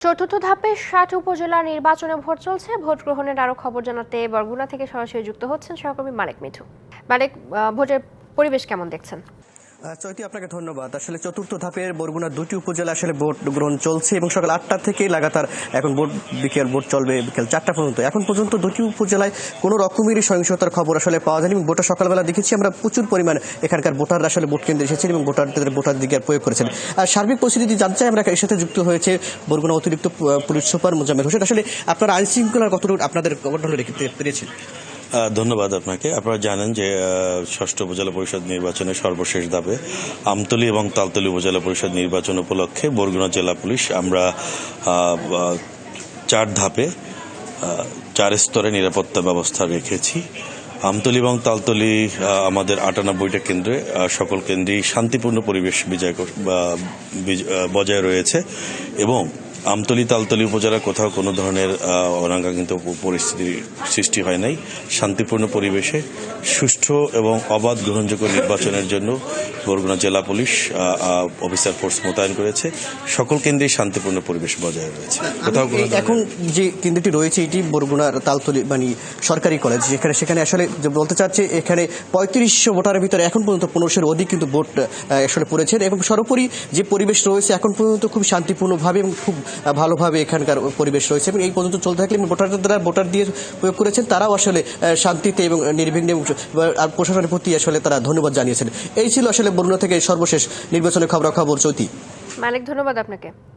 চতুর্থ ধাপে ষাট উপজেলা নির্বাচনে ভোট চলছে। ভোট গ্রহণের আরও খবর জানাতে বরগুনা থেকে সরাসরি যুক্ত হচ্ছেন সহকর্মী মালিক মিঠু। আহ, ভোটের পরিবেশ কেমন দেখছেন? চৈতি আপনাকে ধন্যবাদ। আসলে চতুর্থ ধাপের বরগুনার দুটি উপজেলা আসলে ভোট গ্রহণ চলছে এবং সকাল আটটা থেকে লাগাতার এখন ভোট বিকেল, ভোট চলবে বিকেল চারটা পর্যন্ত। এখন পর্যন্ত দুটি উপজেলায় কোনো রকমেরই সহিংসতার খবর আসলে পাওয়া যায়নি এবং ভোটার সকালবেলা দেখেছি, আমরা প্রচুর পরিমাণ এখানকার ভোটাররা আসলে ভোট কেন্দ্রে এসেছেন এবং ভোটারদের ভোটাধিকার প্রয়োগ করেছেন। আর সার্বিক পরিস্থিতি জানতে চাই আমরা এর সাথে যুক্ত হয়েছে বরগুনা অতিরিক্ত পুলিশ সুপার মোজাম্মেল হোসেন। আসলে আপনারা আইন শৃঙ্খলার কতটুকু আপনাদের গঠন রেখে পেরেছেন? ধন্যবাদ আপনাকে। আপনারা জানেন যে ষষ্ঠ উপজেলা পরিষদ নির্বাচনের সর্বশেষ ধাপে আমতলি এবং তালতলি উপজেলা পরিষদ নির্বাচন উপলক্ষে বরগুনা জেলা পুলিশ আমরা চার ধাপে চার স্তরে নিরাপত্তা ব্যবস্থা রেখেছি। আমতলি এবং তালতলি আমাদের আটানব্বইটা কেন্দ্রে সকল কেন্দ্রেই শান্তিপূর্ণ পরিবেশ বিজয় বিজ- বজায় রয়েছে এবং আমতলী তালতলি উপজেলা কোথাও কোনো ধরনের অনাকাঙ্ক্ষিত পরিস্থিতির সৃষ্টি হয় নাই। শান্তিপূর্ণ পরিবেশে সুষ্ঠু এবং অবাধ গ্রহণযোগ্য নির্বাচনের জন্য বরগুনা জেলা পুলিশ অফিসার ফোর্স মোতায়েন করেছে। সকল কেন্দ্রেই শান্তিপূর্ণ পরিবেশ বজায় রয়েছে। কোথাও এখন যে কেন্দ্রটি রয়েছে এটি বরগুনার তালতলি মানে সরকারি কলেজ যেখানে সেখানে আসলে বলতে চাচ্ছে এখানে পঁয়ত্রিশশো ভোটারের ভিতরে এখন পর্যন্ত পনেরোশোর অধিক কিন্তু ভোট আসলে পড়েছে এবং সর্বোপরি যে পরিবেশ রয়েছে এখন পর্যন্ত খুব শান্তিপূর্ণভাবে এবং খুব ভালোভাবে এখানকার পরিবেশ রয়েছে। এবং এই পর্যন্ত চলতে থাকলে এবং ভোটারদের দ্বারা ভোটার দিয়ে প্রয়োগ করেছেন তারাও আসলে আহ, শান্তিতে এবং নির্বিঘ্নে এবং প্রশাসনের প্রতি আসলে তারা ধন্যবাদ জানিয়েছেন। এই ছিল আসলে বরগুনা থেকে সর্বশেষ নির্বাচনের খবরাখবর চৈতি। মালিক ধন্যবাদ আপনাকে।